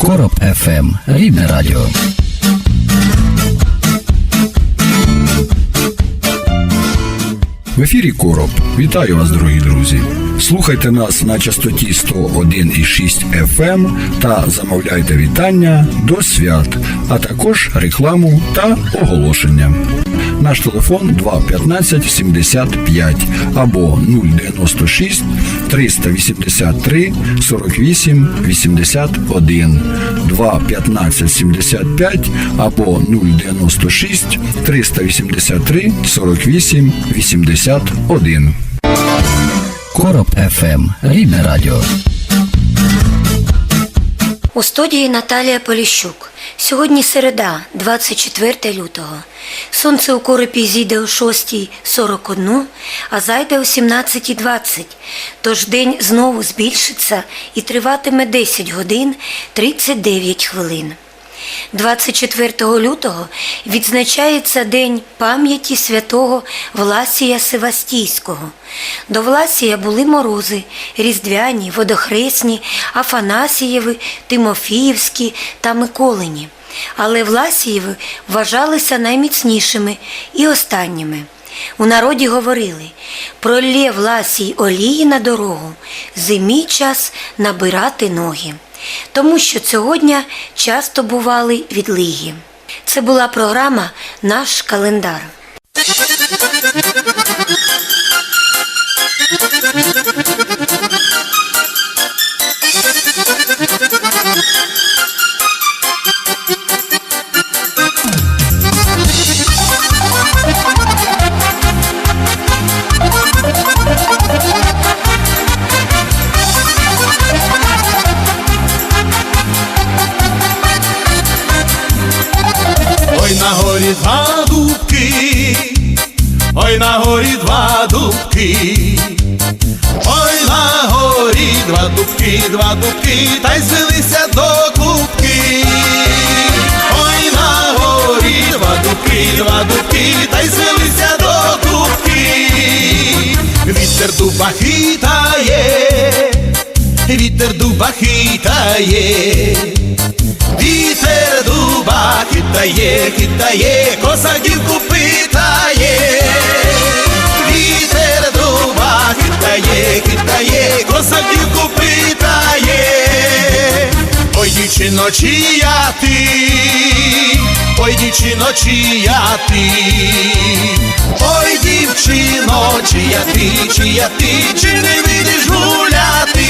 Короб ФМ. Рідне радіо. В ефірі Короб. Вітаю вас, дорогі друзі. Слухайте нас на частоті 101,6 FM та замовляйте вітання до свят, а також рекламу та оголошення. Наш телефон 215 75 або 096 383 48 81 215 75 або 096 383 48 81. Короб ФМ. Рідне радіо. У студії Наталія Поліщук. Сьогодні середа, 24 лютого. Сонце у коропі зійде о 6.41, а зайде о 17.20. Тож день знову збільшиться і триватиме 10 годин 39 хвилин. 24 лютого відзначається День пам'яті святого Власія Севастійського. До Власія були морози різдвяні, водохресні, Афанасієви, Тимофіївські та Миколині. Але Власієви вважалися найміцнішими і останніми. У народі говорили пролє Власій олії на дорогу, зимі час набирати ноги тому що цього дня часто бували відлиги. Це була програма Наш календар. Дубки, та й звелися до кубки. Ой на горі два дубки, два дубки, та й звелися до кубки. Вітер дуба хитає, вітер дуба хитає. Вітер дуба хитає, хитає, косаківку питає. Вітер дуба хитає, хитає, косаківку питає. Дівчино, чия ти, ой, дівчино, чия ти, ой, дівчино, чия ти, чия ти, чи не видиш гуляти?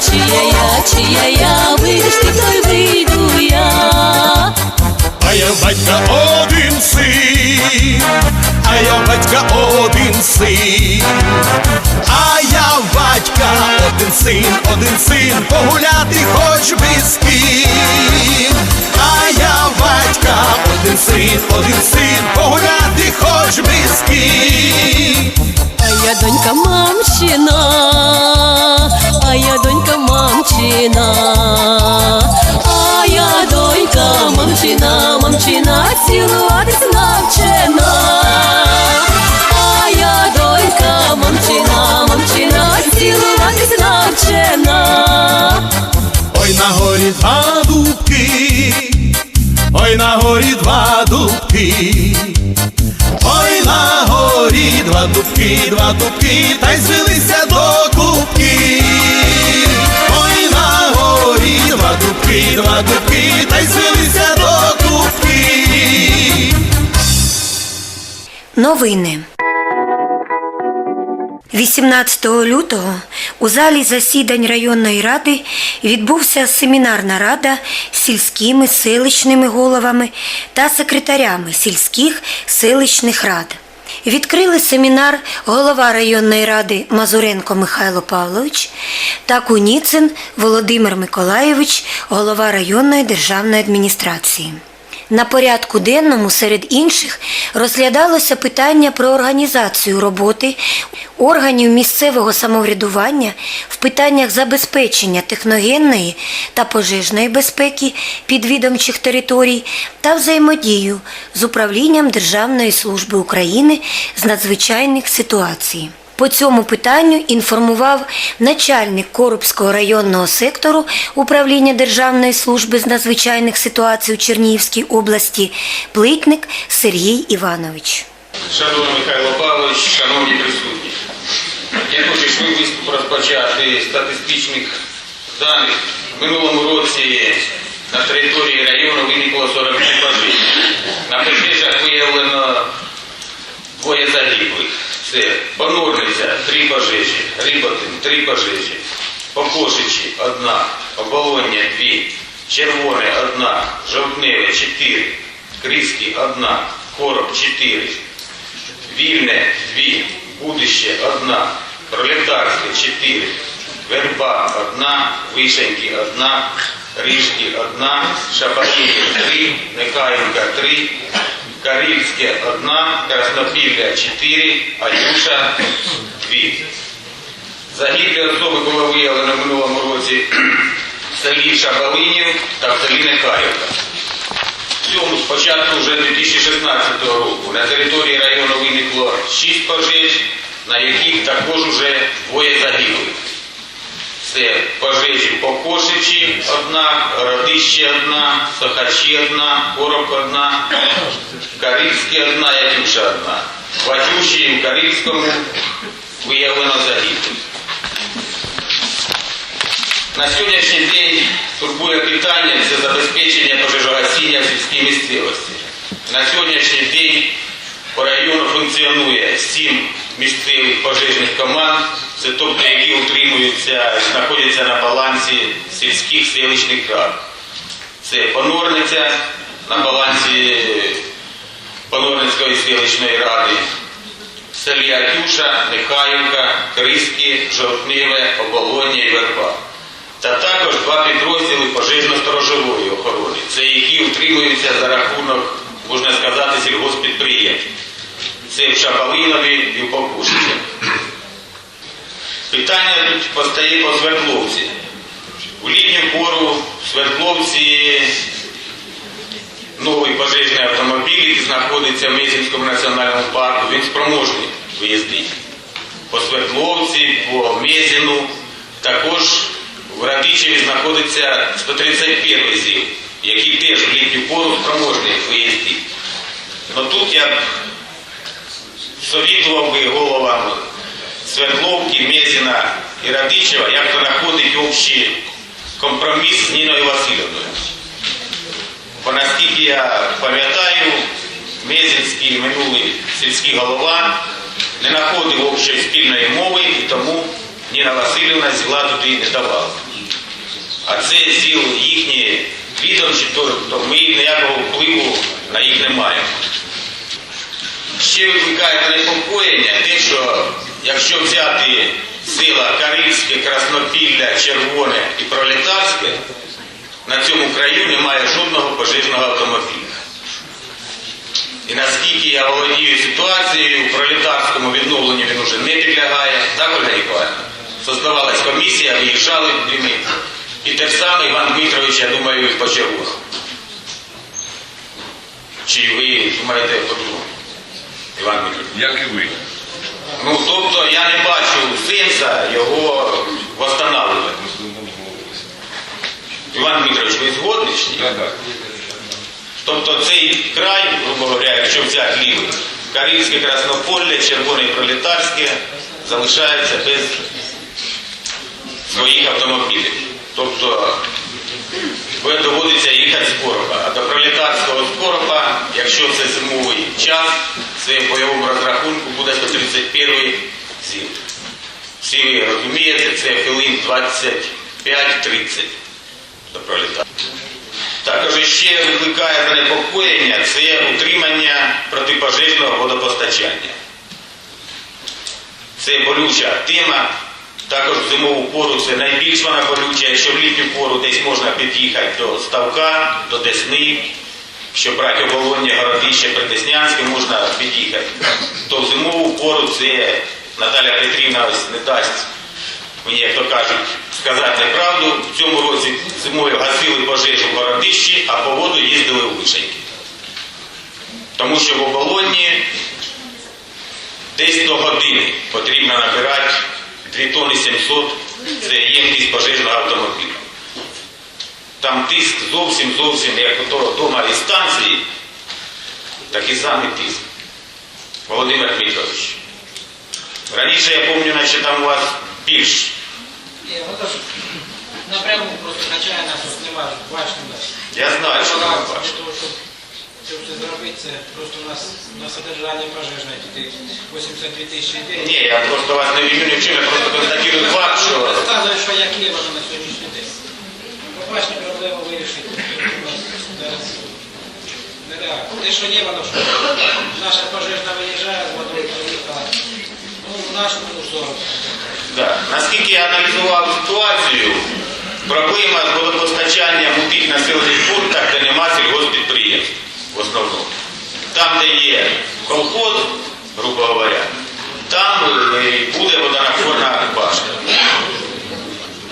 Чия я, чия я, вийдеш ти, то й вийду я. А я батька один син, а я батька один син, а я батька один син, один син, погуляти хоч би з ким. Один син, один син, погуляти хоч би з ким. А я донька мамчина, а я донька мамчина, а я горі два дубки, ой на горі два дубки, два дубки, та й звелися до кубки. Ой на горі два дубки, два дубки, та й звелися до кубки. Новини. 18 лютого У залі засідань районної ради відбувся семінарна рада з сільськими селищними головами та секретарями сільських селищних рад. Відкрили семінар голова районної ради Мазуренко Михайло Павлович та Куніцин Володимир Миколайович, голова районної державної адміністрації. На порядку денному серед інших розглядалося питання про організацію роботи органів місцевого самоврядування в питаннях забезпечення техногенної та пожежної безпеки підвідомчих територій та взаємодію з управлінням Державної служби України з надзвичайних ситуацій. По цьому питанню інформував начальник Коробського районного сектору управління Державної служби з надзвичайних ситуацій у Чернігівській області Плитник Сергій Іванович. Шановний Михайло Павлович, шановні присутні, я хочу виступ розпочати статистичних даних. В минулому році на території району виникло 42 пожежі. На пожежах виявлено двоє загиблих. Це Понорниця, три пожежі, Риботин, три пожежі, Покошичі, одна, Оболоння, дві, Червоне, одна, Жовтневе, чотири, Криський, одна, Короб, чотири, Вільне дві, Будище одна, Пролетарське чотири, Верба одна, Вишеньки одна, Рижки одна, Шабаківка три, Некаїнка три, Карільське одна, Краснопілля чотири, Аюша дві. Загиблі особи було виявлено в минулому році в селі Шабалинів та в селі Некаївка. В цьому з початку вже 2016 року на території району виникло 6 пожеж, на яких також вже двоє загиблих. Це пожежі по Кошичі одна, Родище одна, Сохачі одна, Короб одна, Карильське одна, Якимша одна. В Ватюші і в Карильському виявлено загиблих. На сьогоднішній день турбує питання це забезпечення пожежогасіння в сільській місцевості. На сьогоднішній день по району функціонує сім місцевих пожежних команд, це тобто які утримуються, знаходяться на балансі сільських селищних рад. Це Понорниця на балансі Понорницької селищної ради, селі Артюша, Нехаївка, Криски, Жовтневе, Оболоння і Верба. Та також два підрозділи пожежно-сторожової охорони, це які утримуються за рахунок, можна сказати, сільгоспідприємств. Це в Шабалинові і в Покушичі. Питання тут постає по Свердловці. У літню пору в Свердловці новий пожежний автомобіль, який знаходиться в Мезінському національному парку, він спроможний виїздити. По Свердловці, по Мезіну, також в Радичеві знаходиться 131 ЗІЛ, який теж в літню пору спроможний виїздити. Но тут я б совітував би головам Свердловки, Мезіна і Радичева, як то знаходить общий компроміс з Ніною Васильівною. Бо наскільки я пам'ятаю, Мезінський минулий сільський голова не знаходив общої спільної мови і тому Ніна Васильівна зіла туди не давала. А це зіл їхні відомчі, то ми ніякого впливу на їх не маємо. Ще викликає занепокоєння те, що якщо взяти села Карильське, Краснопілля, Червоне і Пролетарське, на цьому краю немає жодного пожежного автомобіля. І наскільки я володію ситуацією, в пролетарському відновленню він уже не підлягає, так, Ольга Ніколаївна? Создавалась комісія, виїжджали туди. І те ж саме Іван Дмитрович, я думаю, по червоному. Чи ви думаєте по-другому? Іван Дмитрович? Як і ви. Ну, тобто я не бачу сенса його восстанавливати. Іван Дмитрович, ви згодні? Так, так. Тобто цей край, грубо говоря, якщо взяти лівий, Карільське Краснополе, Червоне і Пролетарське залишаються без своїх автомобілів. Тобто доводиться їхати з Коропа. А до пролетарського з Коропа, якщо це зимовий час, це в бойовому розрахунку буде 131 зім. Всі ви розумієте, це хвилин 25-30 до пролітання. Також ще викликає занепокоєння це утримання протипожежного водопостачання. Це болюча тема. Також в зимову пору це найбільш вона болюча. Якщо в літню пору десь можна під'їхати до Ставка, до Десни, щоб брати оболоння городище Придеснянське, можна під'їхати. То в зимову пору це Наталя Петрівна ось не дасть мені, як то кажуть, сказати неправду. В цьому році зимою гасили пожежу в городищі, а по воду їздили у Вишеньки. Тому що в оболонні десь до години потрібно набирати 2 тонни 700, це ємкість пожежного автомобіля. Там тиск зовсім зовсім, як ото вдома із станції, такий самий тиск. Володимир Дмитрович. Раніше я пам'ятаю, наче там у вас більш. Ні, воно напряму просто качає нас, ось нема башні. Я знаю, що бачите. того, щоб це зробити, це просто у нас на содержання пожежне тільки 82 тисячі ідей. Ні, я просто вас не виню ні в я просто констатую факт, що Розказує, що як є воно на сьогоднішній день. Башні проблему вирішити. Нереально. Те, що є, воно що. Наша пожежна виїжджає, з водою приїхала. Ну, в нашому ну, 40. наскільки я аналізував ситуацію, проблема з водопостачанням у тих населених пунктах, де нема сільгоспідприємств в основному. Там, де є колхоз, грубо говоря, там е, буде водонапорна башта.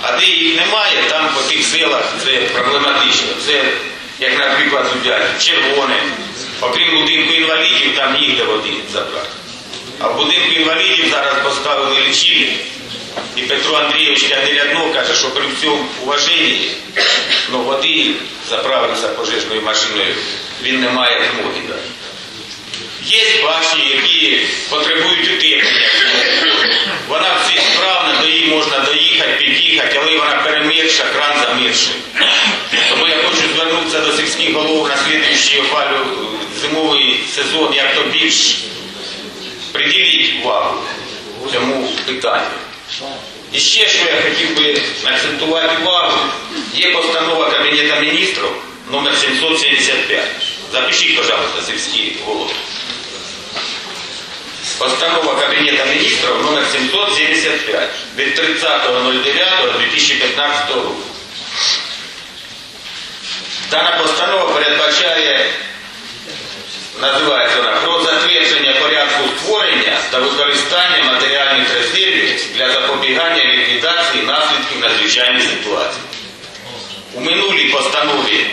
А де їх немає, там по тих селах це проблематично. Це, як, наприклад, взяти червоне. Окрім будинку інвалідів, там ніде води забрати. А в будинку інвалідів зараз поставили лічильник. І Петро Андрійович рядно каже, що при всьому уваженні ну, води заправитися пожежною машиною він не має змоги дати. Є башні, які потребують утеплення. Вона всі справна, до її можна доїхати, під'їхати, але вона перемірша, кран замірший. Тому я хочу звернутися до сільських голов на слідуючий опалю зимовий сезон, як то більш приділіть увагу цьому питанню. І ще що я хотів би акцентувати увагу, є постанова Кабінету міністрів номер 775. Запишіть, пожалуйста, сільські голови. Постанова Кабінету міністрів номер 775 від 30.09.2015 року. Дана постанова передбачає, називається вона, про затвердження та використання матеріальних резервів для запобігання ліквідації наслідків надзвичайних ситуацій. У минулій постанові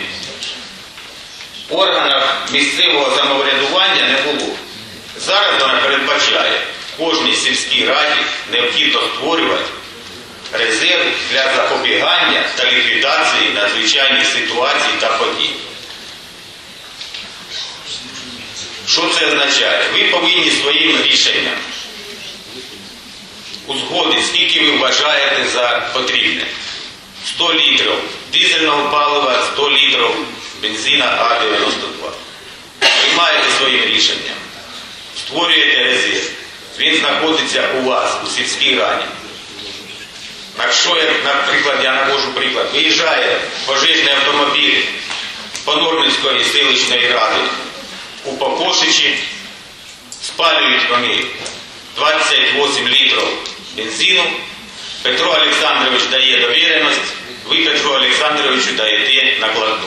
органів місцевого самоврядування не було. Зараз вона передбачає кожній сільській раді необхідно створювати резерв для запобігання та ліквідації надзвичайних ситуацій та подій. Що це означає? Ви повинні своїм рішенням узгодити, скільки ви вважаєте за потрібне. 100 літрів дизельного палива, 100 літрів бензина А-92. Приймаєте своїм рішенням, створюєте резерв. Він знаходиться у вас, у сільській раді. Якщо, наприклад, я навожу приклад, виїжджає пожежний автомобіль Понорницької селищної ради у Покошичі, спалюють вони 28 літрів бензину, Петро Олександрович дає довіреність, ви Петру Олександровичу даєте накладну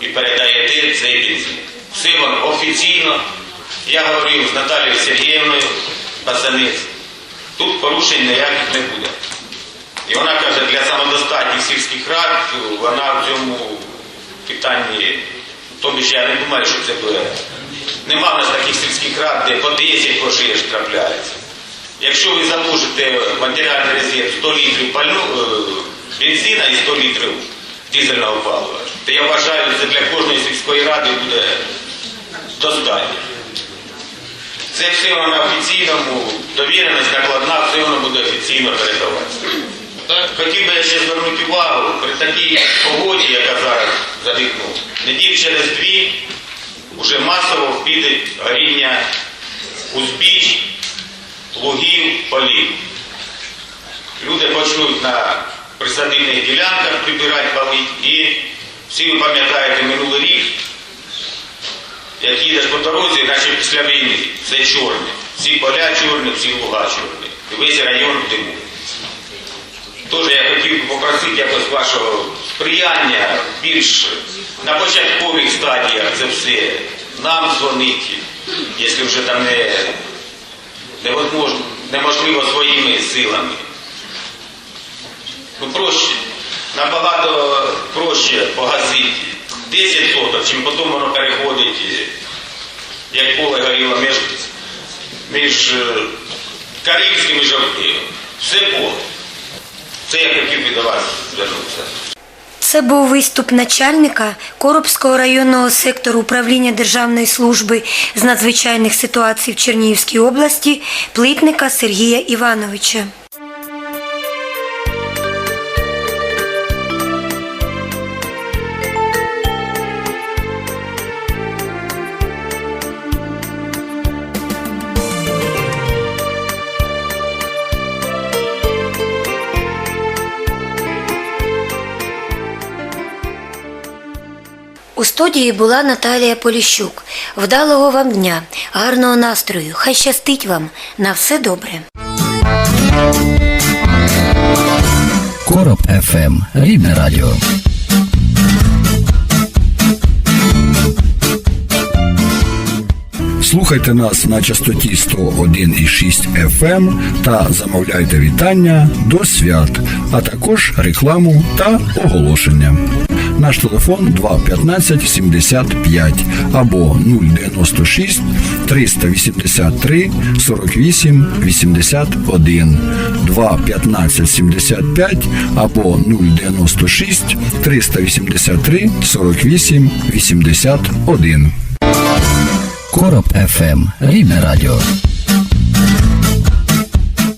і передаєте цей бензин. Воно офіційно. Я говорив з Наталією Сергіївною Пасанець. Тут порушень ніяких не буде. І вона каже, для самодостатніх сільських рад вона в цьому питанні, тобі ж я не думаю, що це буде. Нема в нас таких сільських рад, де по 10 пожеж трапляється. Якщо ви заложите матеріальний резерв 100 літрів е, бензина і 100 літрів дизельного палива, то я вважаю, це для кожної сільської ради буде достатньо. Це все на офіційному, довіреність накладна, все воно буде офіційно передаватися. Хотів би ще звернути увагу, при такій погоді, яка зараз задихнув, неділь через дві вже масово піде горіння узбіч, лугів, полів. люди почнуть на присадибних ділянках прибирати палить. І всі ви пам'ятаєте минулий рік, як їдеш по дорозі, наче після війни, все чорне. Всі поля чорні, всі луга чорні. І весь район в диму. Тож я хотів би попросити якось вашого сприяння більш на початкових стадіях це все. Нам дзвонити, якщо вже там не, невозможно, неможливо своїми силами. Ну проще, набагато проще погасити 10 соток, чим потім воно переходить, як поле горіло між, між е, Карибським і Жовтним. Все поле. Це я хотів би до вас звернутися. Це був виступ начальника Коробського районного сектору управління Державної служби з надзвичайних ситуацій в Чернігівській області плитника Сергія Івановича. Студії була Наталія Поліщук. Вдалого вам дня, гарного настрою. Хай щастить вам на все добре. Короб ФМ. Рідне радіо. Слухайте нас на частоті 101,6 FM та замовляйте вітання до свят, а також рекламу та оголошення. Наш телефон 215 75 або 096 383 48 81 215 75 або 096 383 48 81. Короб ФМ. Рідне радіо.